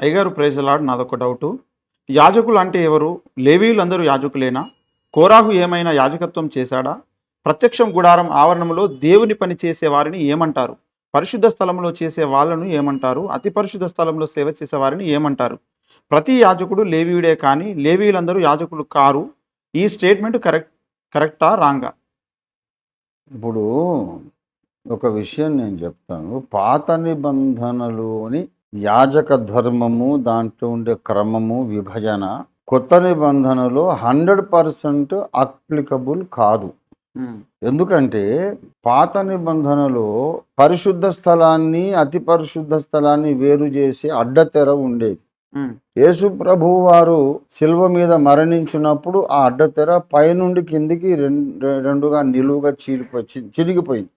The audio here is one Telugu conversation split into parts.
అయ్యగారు ప్రైజలాడ్ నాదొక డౌటు యాజకులు అంటే ఎవరు? లేవీయులందరూ యాజకులేనా? కోరాహు ఏమైనా యాజకత్వం చేశాడా? ప్రత్యక్షం గుడారం ఆవరణంలో దేవుని పని చేసే వారిని ఏమంటారు? పరిశుద్ధ స్థలంలో చేసే వాళ్ళను ఏమంటారు? అతి పరిశుద్ధ స్థలంలో సేవ చేసే వారిని ఏమంటారు? ప్రతి యాజకుడు లేవీయుడే కానీ లేవీయులందరూ యాజకులు కారు. ఈ స్టేట్మెంట్ కరెక్ట్ కరెక్టా రాంగా ఇప్పుడు ఒక విషయం నేను చెప్తాను. పాత నిబంధనలోని యాజక ధర్మము దాంట్లో ఉండే క్రమము విభజన కొత్త నిబంధనలో హండ్రెడ్ పర్సెంట్ అప్లికబుల్ కాదు. ఎందుకంటే పాత నిబంధనలో పరిశుద్ధ స్థలాన్ని అతి పరిశుద్ధ స్థలాన్ని వేరు చేసి అడ్డతెర ఉండేది. యేసు ప్రభు వారు శిల్వ మీద మరణించినప్పుడు ఆ అడ్డతెర పైనుండి కిందికి రెండు రెండుగా నిలువుగా చీలిపో చి- చిరిగిపోయింది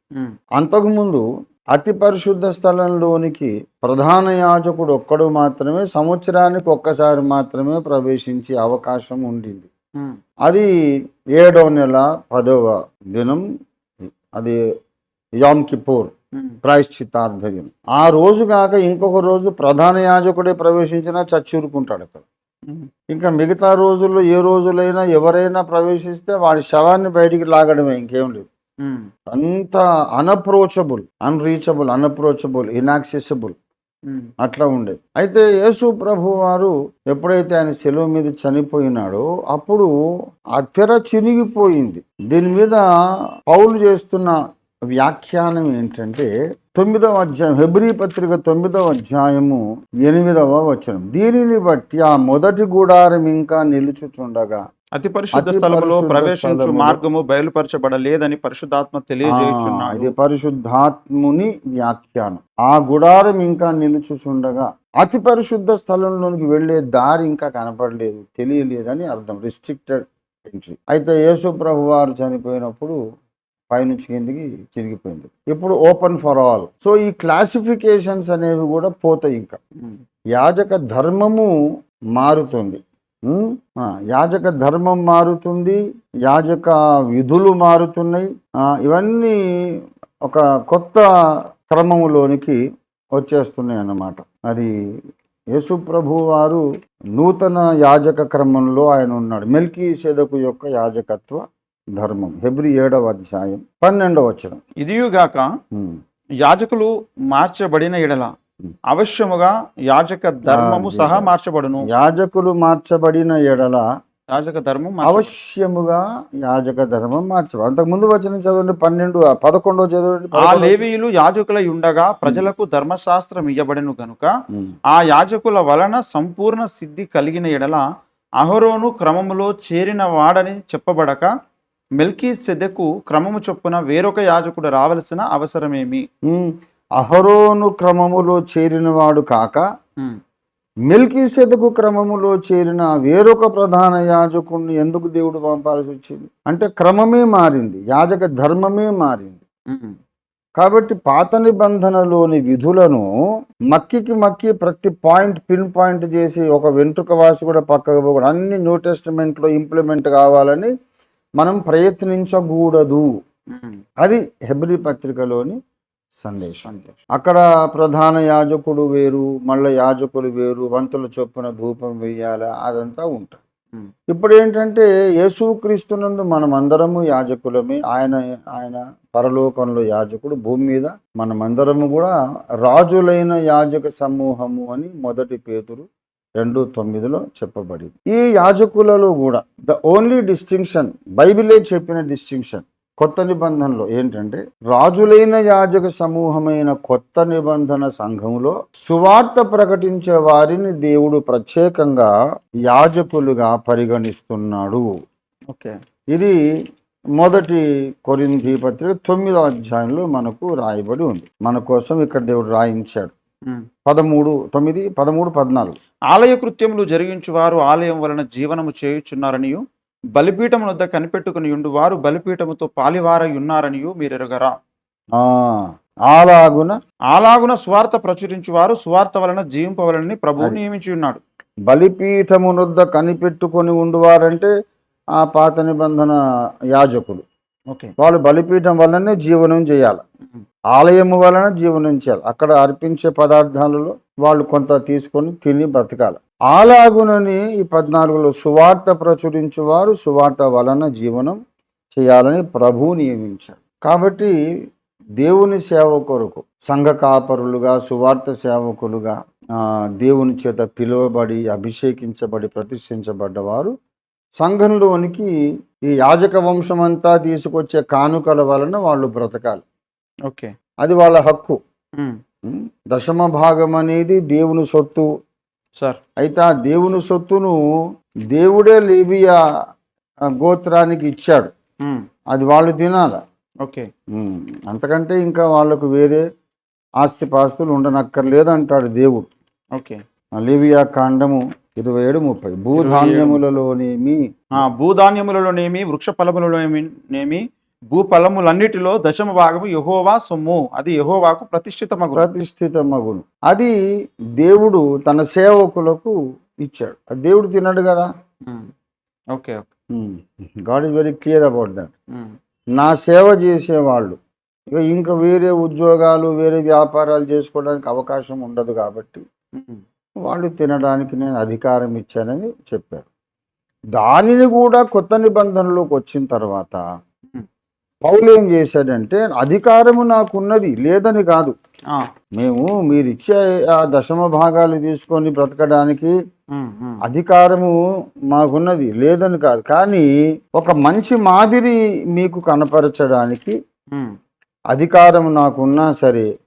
అంతకుముందు అతి పరిశుద్ధ స్థలంలోనికి ప్రధాన యాజకుడు ఒక్కడు మాత్రమే సంవత్సరానికి ఒక్కసారి మాత్రమే ప్రవేశించే అవకాశం ఉండింది. అది ఏడవ నెల పదవ దినం అది యామ్ కిపూర్ ప్రాయశ్చిత్తార్థ దినం. ఆ రోజు కాక ఇంకొక రోజు ప్రధాన యాజకుడే ప్రవేశించినా చచ్చూరుకుంటాడు అక్కడ. ఇంకా మిగతా రోజుల్లో ఏ రోజులైనా ఎవరైనా ప్రవేశిస్తే వాడి శవాన్ని బయటికి లాగడమే ఇంకేం లేదు. అంత అన్అప్రోచబుల్ అన్రీచబుల్ అన్అప్రోచబుల్ ఇన్యాక్సెసిబుల్ అట్లా ఉండేది. అయితే యేసు ప్రభు వారు ఎప్పుడైతే ఆయన సెలవు మీద చనిపోయినాడో అప్పుడు ఆ తెర చినిగిపోయింది. దీని మీద పౌలు చేస్తున్న వ్యాఖ్యానం ఏంటంటే తొమ్మిదవ అధ్యాయం హెబ్రీ పత్రిక తొమ్మిదవ అధ్యాయము ఎనిమిదవ వచనం. దీనిని బట్టి ఆ మొదటి గుడారం ఇంకా నిలుచుచుండగా అతి పరిశుద్ధ స్థలంలో ప్రవేశించు మార్గము బయలుపరచబడలేదని పరిశుద్ధాత్మ ఆ, తెలియజేయుచున్నాడు ఇది పరిశుద్ధాత్ముని వ్యాఖ్యానం. ఆ గుడారం ఇంకా నిలుచుచుండగా అతి పరిశుద్ధ స్థలంలోనికి వెళ్ళే దారి ఇంకా కనపడలేదు తెలియలేదని అర్థం. రిస్ట్రిక్టెడ్ ఎంట్రీ అయితే యేసు ప్రభు వారు చనిపోయినప్పుడు పైనుంచి కిందికి చిరిగిపోయింది. ఇప్పుడు ఓపెన్ ఫర్ ఆల్ సో ఈ క్లాసిఫికేషన్స్ అనేవి కూడా పోతాయి ఇంకా. యాజక ధర్మము మారుతుంది. యాజక ధర్మం మారుతుంది యాజక విధులు మారుతున్నాయి ఇవన్నీ ఒక కొత్త క్రమములోనికి వచ్చేస్తున్నాయి అన్నమాట మరి యేసు ప్రభు వారు నూతన యాజక క్రమంలో ఆయన ఉన్నాడు మెల్కీ సెదకు యొక్క యాజకత్వ ధర్మం హెబ్రి ఏడవ అధ్యాయం పన్నెండవ వచనం ఇదియుగాక ఉమ్. యాజకులు మార్చబడిన ఎడల. అవశ్యముగా యాజక ధర్మము సహా. మార్చబడును యాజకులు మార్చబడిన ఎడల యాజక ధర్మం అవశ్యముగా యాజక ధర్మం మార్చబడి అంతకు ముందు వచ్చిన చదవండి పన్నెండు ఆ పదకొండవ చదవండి ఆ లేవీయులు యాజకులై ఉండగా ప్రజలకు ధర్మశాస్త్రం ఇయ్యబడెను గనుక ఉమ్. ఆ యాజకుల వలన సంపూర్ణ సిద్ధి కలిగిన ఎడల అహరోను క్రమములో చేరిన వాడని చెప్పబడక మెల్కీ సెదెకు క్రమము చొప్పున వేరొక యాజకుడు రావలసిన అవసరమేమి. అహరోను క్రమములో చేరినవాడు కాక మెల్కీ సెదకు క్రమములో చేరిన వేరొక ప్రధాన యాజకుడిని ఎందుకు దేవుడు పంపాల్సి వచ్చింది? అంటే క్రమమే మారింది యాజక ధర్మమే మారింది. కాబట్టి పాత నిబంధనలోని విధులను మక్కికి మక్కి ప్రతి పాయింట్ పిన్ పాయింట్ చేసి ఒక వెంట్రుక వాసి కూడా పక్కకు పోకూడదు అన్ని న్యూ టెస్టిమెంట్లో ఇంప్లిమెంట్ కావాలని మనం ప్రయత్నించకూడదు. అది హెబ్రి పత్రికలోని సందేశం. అక్కడ ప్రధాన యాజకుడు వేరు మళ్ళీ యాజకులు వేరు వంతుల చొప్పున ధూపం వేయాలి అదంతా ఉంటుంది. ఇప్పుడు ఏంటంటే యేసుక్రీస్తునందు మనం అందరము యాజకులమే ఆయన ఆయన పరలోకంలో యాజకుడు భూమి మీద మనమందరము కూడా రాజులైన యాజక సమూహము అని మొదటి పేతురు రెండు తొమ్మిదిలో చెప్పబడింది ఈ యాజకులలో కూడా ద ఓన్లీ డిస్టింక్షన్ బైబిలే చెప్పిన డిస్టింక్షన్ కొత్త నిబంధనలో ఏంటంటే రాజులైన యాజక సమూహమైన కొత్త నిబంధన సంఘములో సువార్త ప్రకటించే వారిని దేవుడు ప్రత్యేకంగా యాజకులుగా పరిగణిస్తున్నాడు. ఓకే. ఇది మొదటి కొరింథీ పత్రిక తొమ్మిదో అధ్యాయంలో మనకు రాయబడి ఉంది. మన కోసం ఇక్కడ దేవుడు రాయించాడు. పదమూడు తొమ్మిది పదమూడు పద్నాలుగు. ఆలయ కృత్యములు జరిగించువారు ఆలయం వలన జీవనము చేయుచున్నారనియు బలిపీఠము వద్ద కనిపెట్టుకుని ఉండు. వారు బలిపీఠముతో పాలివారై ఉన్నారనియు మీరెరగరా. ఆ, అలాగున అలాగున స్వార్థ ప్రచురించువారు స్వార్థ వలన జీవింపవలనని ప్రభువు. నియమించి ఉన్నాడు. బలిపీఠమునొద్ద కనిపెట్టుకొని ఉండువారంటే ఆ పాత నిబంధన యాజకులు. ఓకే. వాళ్ళు బలిపీఠం వల్లనే జీవనం చేయాలి. ఆలయము వలన జీవనించాలి. అక్కడ అర్పించే పదార్థాలలో వాళ్ళు కొంత తీసుకొని తిని బ్రతకాలి. అలాగునని ఈ పద్నాలుగులో సువార్త ప్రచురించేవారు సువార్త వలన జీవనం చేయాలని ప్రభువు నియమించారు కాబట్టి దేవుని సేవ కొరకు సంఘ కాపరులుగా సువార్త సేవకులుగా దేవుని చేత పిలువబడి అభిషేకించబడి ప్రతిష్ఠించబడ్డవారు సంఘంలోనికి ఈ యాజక వంశమంతా తీసుకొచ్చే కానుకల వలన వాళ్ళు బ్రతకాలి. ఓకే. అది వాళ్ళ హక్కు? దశమ భాగం అనేది దేవుని సొత్తు. సార్. అయితే ఆ దేవుని సొత్తును దేవుడే లేబియా గోత్రానికి ఇచ్చాడు. అది వాళ్ళు తినాల. ఓకే. అంతకంటే ఇంకా వాళ్ళకు వేరే ఆస్తిపాస్తులు ఉండనక్కర్లేదు అంటాడు దేవుడు. ఓకే. ఆ లేవియా కాండము ఇరవై ఏడు ముప్పై. భూధాన్యములలోనేమి? భూధాన్యములలోనేమి వృక్ష ఫలములలోనేమి భూఫలములన్నిటిలో దశమ భాగము యహోవా సొమ్ము. అది యహోవాకు ప్రతిష్ఠితమగు ప్రతిష్ఠిత మగును అది దేవుడు తన సేవకులకు ఇచ్చాడు. అది దేవుడు తిన్నాడు కదా? Okay okay. God is very clear about that. నా సేవ చేసేవాళ్ళు. ఇక ఇంకా వేరే ఉద్యోగాలు వేరే వ్యాపారాలు చేసుకోవడానికి అవకాశం ఉండదు కాబట్టి వాళ్ళు తినడానికి నేను అధికారం ఇచ్చానని చెప్పాడు దానిని కూడా కొత్త నిబంధనలోకి వచ్చిన తర్వాత పౌలు ఏం చేశాడంటే అధికారము నాకున్నది లేదని కాదు. మేము మీరు ఇచ్చే ఆ దశమ భాగాలు తీసుకొని బ్రతకడానికి అధికారము మాకున్నది లేదని కాదు. కానీ ఒక మంచి మాదిరి మీకు కనపరచడానికి అధికారం నాకున్నా సరే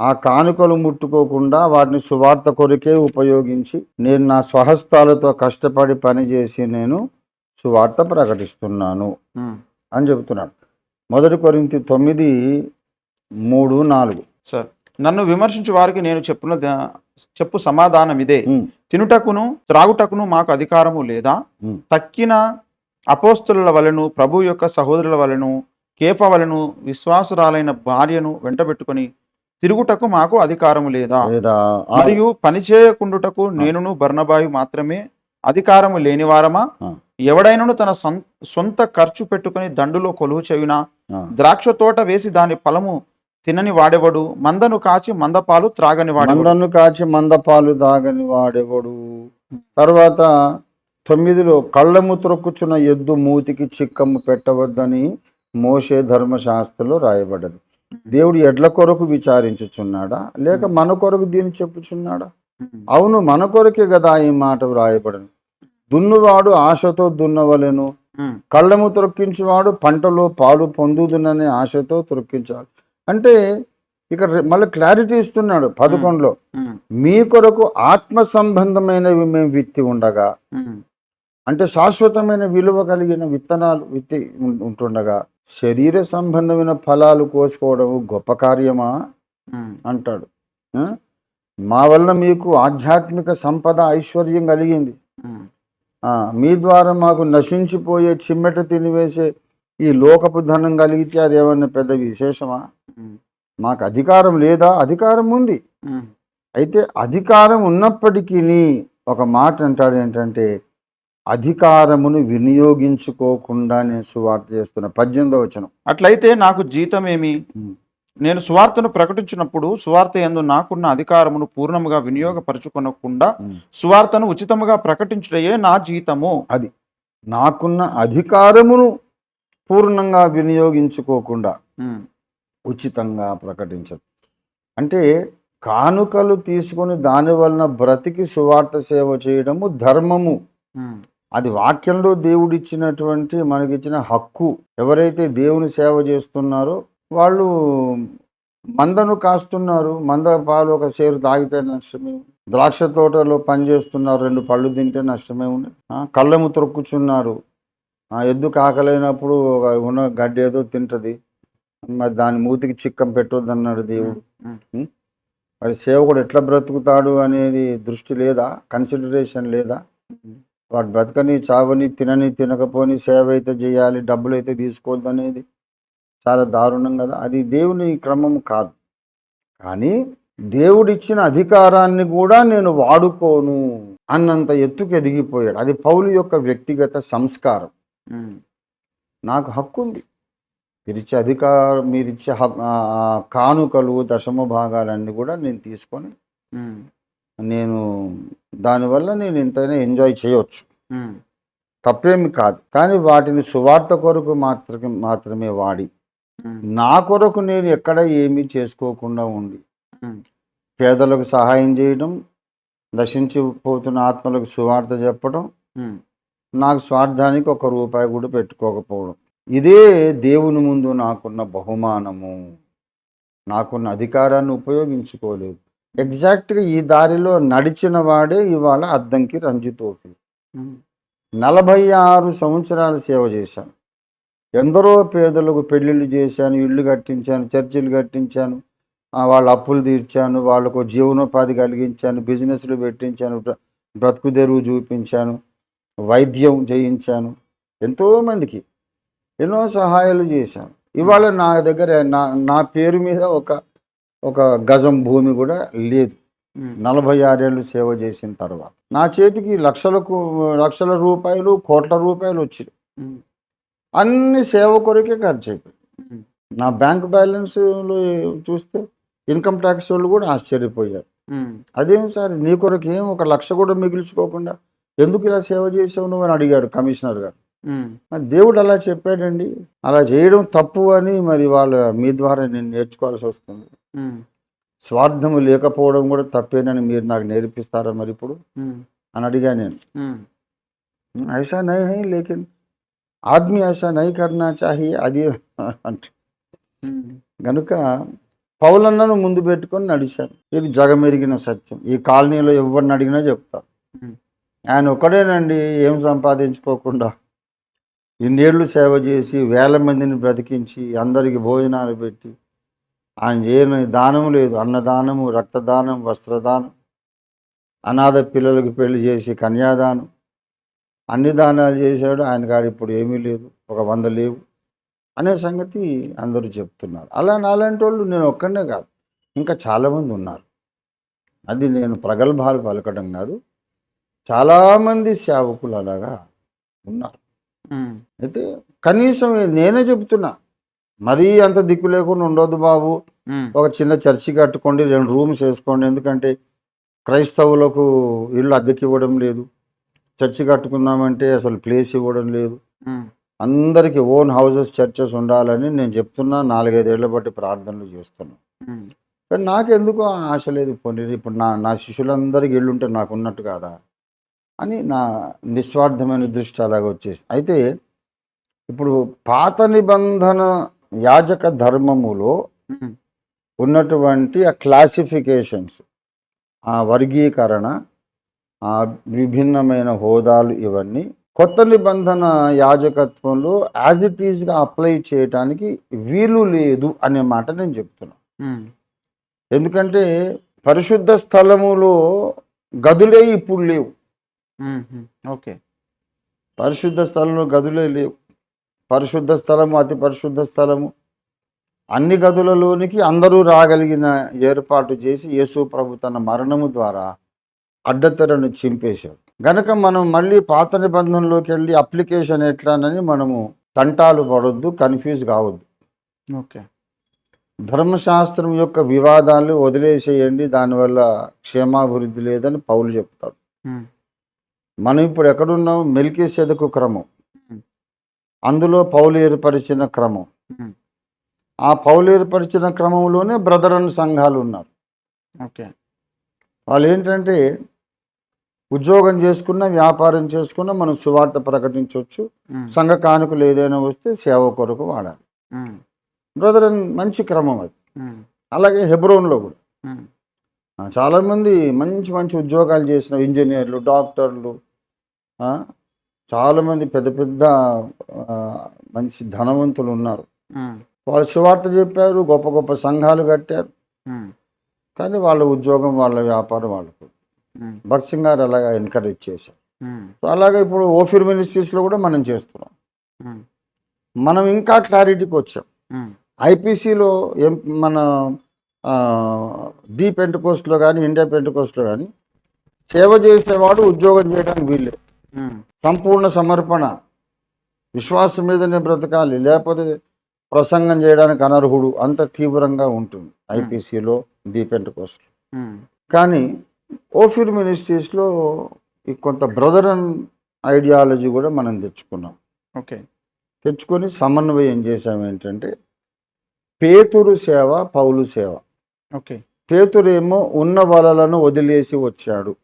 ఆ కానుకలు ముట్టుకోకుండా వాటిని సువార్త కొరకే ఉపయోగించి నేను నా స్వహస్తాలతో కష్టపడి పనిచేసి నేను సువార్త ప్రకటిస్తున్నాను. అని చెబుతున్నాడు. మొదటి కొరింతి తొమ్మిది మూడు నాలుగు. సార్ నన్ను విమర్శించు వారికి నేను చెప్పున చెప్పు సమాధానం ఇదే. తినుటకును త్రాగుటకును మాకు అధికారము లేదా. తక్కిన అపోస్తుల వలను ప్రభు యొక్క సహోదరుల వలను కేఫ వలను విశ్వాసురాలైన భార్యను వెంటబెట్టుకొని తిరుగుటకు మాకు అధికారము లేదా? మరియు పనిచేయకుండుటకు నేనును బర్నబాయు మాత్రమే అధికారము లేనివారమా ఆ. ఎవడైనను తన సొంత ఖర్చు పెట్టుకుని దండులో కొలువు చెవినా ఆ, ద్రాక్ష తోట వేసి దాని ఫలము తినని వాడెవడు? మందను కాచి మందపాలు త్రాగని వాడెవడు? మందను కాచి మందపాలు దాగని వాడెవడు? తర్వాత తొమ్మిదిలో కళ్ళము త్రొక్కుచున్న ఎద్దు మూతికి చిక్కము పెట్టవద్దని మోషే ధర్మశాస్త్రంలో రాయబడ్డది. దేవుడు ఎడ్ల కొరకు విచారించుచున్నాడా? లేక మన కొరకు దీన్ని చెప్పుచున్నాడా? అవును మన కొరకే కదా ఈ మాట వ్రాయబడను దున్నువాడు ఆశతో దున్నవలెను. కళ్ళము త్రొక్కించువాడు పంటలో పాలు పొందుదుననే ఆశతో త్రొక్కించాలి అంటే ఇక్కడ మళ్ళీ క్లారిటీ ఇస్తున్నాడు పదకొండులో. మీ కొరకు ఆత్మ సంబంధమైనవి మేము విత్తి ఉండగా అంటే శాశ్వతమైన విలువ కలిగిన విత్తనాలు విత్తి ఉంటుండగా శరీర సంబంధమైన ఫలాలు కోసుకోవడం గొప్ప కార్యమా? అంటాడు? మా వల్ల మీకు ఆధ్యాత్మిక సంపద ఐశ్వర్యం కలిగింది. మీ ద్వారా మాకు నశించిపోయే చిమ్మెట తినివేసే ఈ లోకపు ధనం కలిగితే అదేమన్నా పెద్ద విశేషమా? మాకు అధికారం లేదా? అధికారం ఉంది. అయితే అధికారం ఉన్నప్పటికీ ఒక మాట అంటాడు ఏంటంటే అధికారమును వినియోగించుకోకుండా నేను సువార్త చేస్తున్న పద్దెనిమిదో వచనం. అట్లయితే నాకు జీతమేమి? నేను సువార్తను ప్రకటించినప్పుడు సువార్త యందు నాకున్న అధికారమును పూర్ణముగా వినియోగపరచుకొనకుండా సువార్తను ఉచితముగా ప్రకటించుటయే నా జీతము. అది. నాకున్న అధికారమును పూర్ణంగా వినియోగించుకోకుండా ఉచితంగా ప్రకటించదు. అంటే కానుకలు తీసుకొని దాని వలన బ్రతికి సువార్త సేవ చేయడము ధర్మము. అది వాక్యంలో దేవుడిచ్చినటువంటి మనకిచ్చిన హక్కు ఎవరైతే దేవుని సేవ చేస్తున్నారో వాళ్ళు మందను కాస్తున్నారు మంద పాలు ఒక సేరు తాగితే నష్టమే. ద్రాక్ష తోటలో పని చేస్తున్నారు రెండు పళ్ళు తింటే నష్టమే ఉంది. కళ్ళము త్రొక్కుచున్నారు. ఎద్దు కాకలైనప్పుడు ఒక ఉన్న గడ్డి ఏదో తింటది. మరి దాని మూతికి చిక్కం పెట్టొద్దు అన్నాడు దేవుడు మరి సేవకుడు ఎట్లా బ్రతుకుతాడు అనేది దృష్టి లేదా కన్సిడరేషన్ లేదా? వాడు బ్రతకని చావని తినని తినకపోని సేవ అయితే చేయాలి డబ్బులు అయితే తీసుకోవద్దు అనేది చాలా దారుణం కదా. అది దేవుని క్రమం కాదు. కానీ దేవుడిచ్చిన అధికారాన్ని కూడా నేను వాడుకోను అన్నంత ఎత్తుకు ఎదిగిపోయాడు. అది పౌలు యొక్క వ్యక్తిగత సంస్కారం. నాకు హక్కు ఉంది. మీరిచ్చే అధికార మీరిచ్చే కానుకలు దశమ భాగాలన్నీ కూడా నేను తీసుకొని నేను దానివల్ల నేను ఎంతైనా ఎంజాయ్ చేయవచ్చు తప్పేమి కాదు. కానీ వాటిని సువార్త కొరకు మాత్రమే మాత్రమే వాడి నా కొరకు నేను ఎక్కడ ఏమీ చేసుకోకుండా ఉండి పేదలకు సహాయం చేయడం నశించిపోతున్న ఆత్మలకు సువార్త చెప్పడం నాకు స్వార్థానికి ఒక రూపాయి కూడా పెట్టుకోకపోవడం. ఇదే దేవుని ముందు నాకున్న బహుమానము. నాకున్న అధికారాన్ని ఉపయోగించుకోలేదు. ఎగ్జాక్ట్గా ఈ దారిలో నడిచిన వాడే ఇవాళ అద్దంకి రంజితోపి నలభై ఆరు సంవత్సరాలు సేవ చేశాను. ఎందరో పేదలకు పెళ్ళిళ్ళు చేశాను ఇళ్ళు కట్టించాను చర్చిలు కట్టించాను వాళ్ళ అప్పులు తీర్చాను వాళ్ళకు జీవనోపాధి కలిగించాను బిజినెస్లు పెట్టించాను బ్ర- బ్రతుకు తెరువు చూపించాను వైద్యం చేయించాను ఎంతోమందికి ఎన్నో సహాయాలు చేశాను. ఇవాళ నా దగ్గర నా నా పేరు మీద ఒక ఒక గజం భూమి కూడా లేదు. నలభై ఆరేళ్ళు సేవ చేసిన తర్వాత నా చేతికి లక్షలకు లక్షల రూపాయలు కోట్ల రూపాయలు వచ్చాయి ఉమ్, అన్ని సేవ కొరకే ఖర్చు అయిపోయి నా బ్యాంక్ బ్యాలెన్స్లో చూస్తే ఇన్కమ్ ట్యాక్స్ వాళ్ళు కూడా ఆశ్చర్యపోయారు. అదేం సార్ నీ కొరకు ఏం ఒక లక్ష కూడా మిగిల్చుకోకుండా ఎందుకు ఇలా సేవ చేసావు నువ్వు అని అడిగాడు కమిషనర్ గారు. మరి దేవుడు అలా చెప్పాడండి. అలా చేయడం తప్పు అని మరి వాళ్ళ మీ ద్వారా నేను నేర్చుకోవాల్సి వస్తుంది. స్వార్థము లేకపోవడం కూడా తప్పేనని మీరు నాకు నేర్పిస్తారా మరి ఇప్పుడు? అని అడిగా నేను. ఐసా నై లేకెన్ है लेकिन ఆద్మీ ऐसा नहीं करना चाहिए అది అంటే ఉమ్, గనుక పౌలన్నను ముందు పెట్టుకొని నడిచాను ఇది జగమెరిగిన సత్యం ఈ కాలనీలో ఎవరిని అడిగినా చెప్తారు ఉమ్, ఆయన ఒక్కడేనండి ఏం సంపాదించుకోకుండా ఇన్నేళ్ళు సేవ చేసి వేల మందిని బ్రతికించి అందరికి భోజనాలు పెట్టి ఆయన చేయని దానం లేదు అన్నదానము రక్తదానం వస్త్రదానం అనాథ పిల్లలకు పెళ్లి చేసి కన్యాదానం అన్ని దానాలు చేశాడు ఆయన కాడ ఇప్పుడు ఏమీ లేదు ఒక వంద లేవు అనే సంగతి అందరూ చెప్తున్నారు. అలా నాలాంటి వాళ్ళు నేను ఒక్కడనే కాదు ఇంకా చాలామంది ఉన్నారు. అది నేను ప్రగల్భాలు పలకడం కాదు చాలామంది సేవకులు అలాగా ఉన్నారు. అయితే కనీసం నేనే చెబుతున్నా మరీ అంత దిక్కు లేకుండా ఉండొద్దు బాబు. ఒక చిన్న చర్చి కట్టుకోండి రెండు రూమ్స్ వేసుకోండి ఎందుకంటే క్రైస్తవులకు ఇల్లు అద్దెకి ఇవ్వడం లేదు. చర్చి కట్టుకుందామంటే అసలు ప్లేస్ ఇవ్వడం లేదు. అందరికీ ఓన్ హౌసెస్ చర్చెస్ ఉండాలని నేను చెప్తున్నా. నాలుగైదేళ్ళ బట్టి ప్రార్థనలు చేస్తున్నా కానీ నాకెందుకు ఆశ లేదు? పోనీ ఇప్పుడు నా నా శిష్యులందరికీ ఇల్లుంటే నాకు ఉన్నట్టు కాదా? అని నా నిస్వార్థమైన దృష్టి అలాగ వచ్చేసి. అయితే ఇప్పుడు పాత నిబంధన యాజక ధర్మములో ఉన్నటువంటి ఆ క్లాసిఫికేషన్స్ ఆ వర్గీకరణ ఆ విభిన్నమైన హోదాలు ఇవన్నీ కొత్త నిబంధన యాజకత్వంలో యాజ్ ఇట్ ఈజ్గా అప్లై చేయటానికి వీలు లేదు అనే మాట నేను చెప్తున్నాను ఉమ్, ఎందుకంటే పరిశుద్ధ స్థలములో గదులే ఇప్పుడు లేవు. ఉమ్, ఉమ్, ఓకే పరిశుద్ధ స్థలంలో గదులే లేవు. పరిశుద్ధ స్థలము అతి పరిశుద్ధ స్థలము. అన్ని గదులలోనికి అందరూ రాగలిగిన ఏర్పాటు చేసి యేసు ప్రభు తన మరణము ద్వారా అడ్డతెరను చింపేశాడు. గనక మనం మళ్ళీ పాత నిబంధనలోకి వెళ్ళి అప్లికేషన్ ఎట్లానని మనము తంటాలు పడొద్దు కన్ఫ్యూజ్ కావద్దు. ఓకే. ధర్మశాస్త్రం యొక్క వివాదాలు వదిలేసేయండి దానివల్ల క్షేమాభివృద్ధి లేదని పౌలు చెప్తాడు. మనం ఇప్పుడు ఎక్కడున్నాం? మెల్కీ సెదకు క్రమం అందులో పౌలు ఏర్పరిచిన క్రమం. ఆ పౌలు ఏర్పరిచిన క్రమంలోనే బ్రదరన్ సంఘాలు ఉన్నారు ఓకే. వాళ్ళు ఏంటంటే ఉద్యోగం చేసుకున్న వ్యాపారం చేసుకున్న మనం సువార్త ప్రకటించవచ్చు. సంఘ కానుకలు ఏదైనా వస్తే సేవ కొరకు వాడాలి. ఉమ్, బ్రదరన్ మంచి క్రమం అది. అలాగే హెబ్రోన్లో కూడా. చాలామంది మంచి మంచి ఉద్యోగాలు చేసిన ఇంజనీర్లు డాక్టర్లు చాలామంది పెద్ద పెద్ద మంచి ధనవంతులు ఉన్నారు. వాళ్ళు సువార్త చెప్పారు గొప్ప గొప్ప సంఘాలు కట్టారు. కానీ వాళ్ళ ఉద్యోగం వాళ్ళ వ్యాపారం వాళ్ళకు ఉమ్, భక్సింగ్ గారు అలాగా ఎంకరేజ్ చేశారు. సో అలాగే ఇప్పుడు ఓఫిర్ మినిస్ట్రీస్లో కూడా మనం చేస్తున్నాం. ఉమ్, మనం ఇంకా క్లారిటీకి వచ్చాం. ఐపీసీలో ఎం మన ది పెంటకోస్ట్లో కానీ ఇండియా పెంటకోస్ట్లో కానీ సేవ చేసేవాడు ఉద్యోగం చేయడానికి వీళ్ళే సంపూర్ణ సమర్పణ విశ్వాసం మీదనే బ్రతకాలి లేకపోతే ప్రసంగం చేయడానికి అనర్హుడు అంత తీవ్రంగా ఉంటుంది ఐపీసీలో దీపెంట్ కోస్ట్ ఉమ్, కానీ ఓఫిర్ మినిస్ట్రీస్లో ఈ కొంత బ్రదర్ అండ్ ఐడియాలజీ కూడా మనం తెచ్చుకున్నాం. ఓకే. తెచ్చుకొని సమన్వయం చేసాం ఏంటంటే పేతురు సేవ పౌలు సేవ. ఓకే. పేతురేమో ఉన్న వలలను వదిలేసి వచ్చాడు.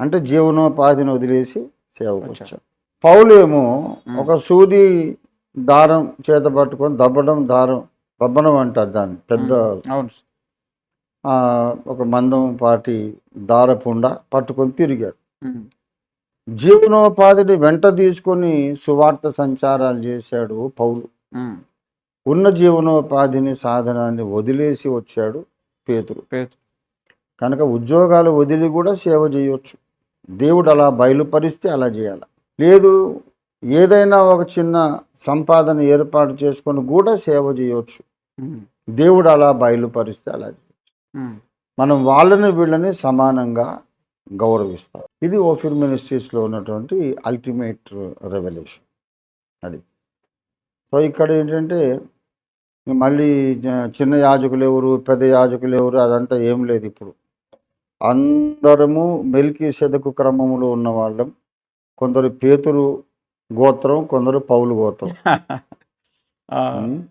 అంటే జీవనోపాధిని వదిలేసి సేవకు వచ్చాడు. పౌలేమో. ఒక సూది దారం చేత పట్టుకొని దబ్బడం దారం దబ్బడం అంటారు దాన్ని పెద్ద ఒక మందం పాటి దారపుండ పట్టుకొని తిరిగాడు. జీవనోపాధిని వెంట తీసుకొని సువార్త సంచారాలు చేశాడు పౌలు. ఉన్న జీవనోపాధిని సాధనాన్ని వదిలేసి వచ్చాడు పేతురు. పేతురు. కనుక ఉద్యోగాలు వదిలి కూడా సేవ చేయొచ్చు. దేవుడు అలా బయలుపరిస్తే అలా చేయాలి. లేదు ఏదైనా ఒక చిన్న సంపాదన ఏర్పాటు చేసుకొని కూడా సేవ చేయొచ్చు. ఉమ్, దేవుడు అలా బయలుపరిస్తే అలా మనం వాళ్ళని వీళ్ళని సమానంగా గౌరవిస్తాం. ఇది ఓఫిర్ మినిస్ట్రీస్లో ఉన్నటువంటి అల్టిమేట్ రెవల్యూషన్. అది. సో ఇక్కడ ఏంటంటే మళ్ళీ చిన్న యాజకులు ఎవరు పెద్ద యాజకులు ఎవరు అదంతా ఏం లేదు ఇప్పుడు. అందరము మెల్కి సెదకు క్రమములో ఉన్న వాళ్ళం. కొందరు పేతురు గోత్రం కొందరు పౌలు గోత్రం. ఉమ్.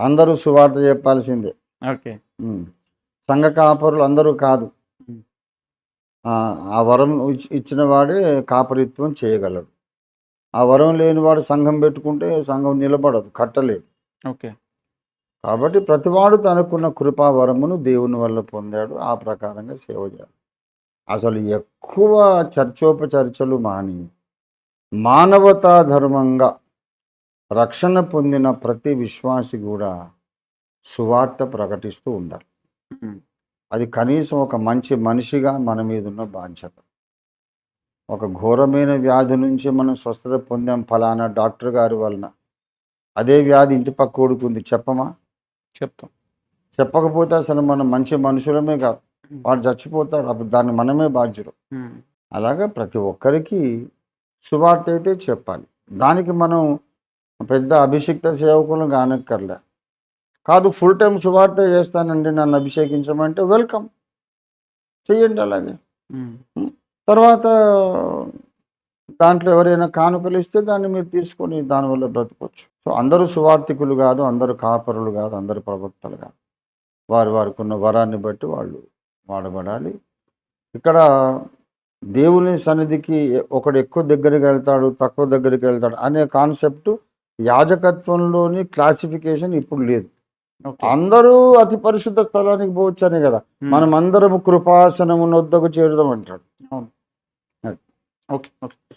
అందరూ సువార్త చెప్పాల్సిందే. ఓకే. ఉమ్. సంఘ కాపరులు అందరూ కాదు. ఆ వరం ఇచ్- ఇచ్చిన వాడే కాపరిత్వం చేయగలడు. ఆ వరం లేనివాడు సంఘం పెట్టుకుంటే సంఘం నిలబడదు కట్టలేడు. ఓకే. కాబట్టి ప్రతివాడు తనకున్న కృపా వరమును దేవుని వల్ల పొందాడు ఆ ప్రకారంగా సేవ చేయాలి. అసలు ఎక్కువ చర్చోపచర్చలు మాని మానవతా ధర్మంగా రక్షణ పొందిన ప్రతి విశ్వాసి కూడా సువార్త ప్రకటిస్తూ ఉండాలి. అది కనీసం ఒక మంచి మనిషిగా మన మీద ఉన్న బాధ్యత. ఒక ఘోరమైన వ్యాధి నుంచి మనం స్వస్థత పొందాం ఫలానా డాక్టర్ గారి వలన. అదే వ్యాధి ఇంటి పక్క ఉంది చెప్పమా? చెప్తాం. చెప్పకపోతే అసలు మనం మంచి మనుషులమే కాదు. వాడు చచ్చిపోతాడు అప్పుడు దాన్ని మనమే బాధ్యులు. అలాగా ప్రతి ఒక్కరికి సువార్త అయితే చెప్పాలి. దానికి మనం పెద్ద అభిషిక్త సేవకులను కానక్కర్లే. కాదు ఫుల్ టైం సువార్త చేస్తానండి నన్ను అభిషేకించమంటే వెల్కమ్ చెయ్యండి అలాగే. తర్వాత దాంట్లో ఎవరైనా కానుకలు ఇస్తే దాన్ని మీరు తీసుకొని దానివల్ల బ్రతకొచ్చు. సో అందరూ సువార్థికులు కాదు అందరూ కాపరులు కాదు అందరూ ప్రవక్తలు కాదు. వారి వారికి ఉన్న వరాన్ని బట్టి వాళ్ళు వాడబడాలి. ఇక్కడ దేవుని సన్నిధికి ఒకడు ఎక్కువ దగ్గరికి వెళ్తాడు తక్కువ దగ్గరికి వెళ్తాడు అనే కాన్సెప్ట్ యాజకత్వంలోని క్లాసిఫికేషన్ ఇప్పుడు లేదు. అందరూ అతి పరిశుద్ధ స్థలానికి పోవచ్చనే కదా. మనం అందరం కృపాసనము నొద్దకు చేరుదాం అంటాడు. Okay okay.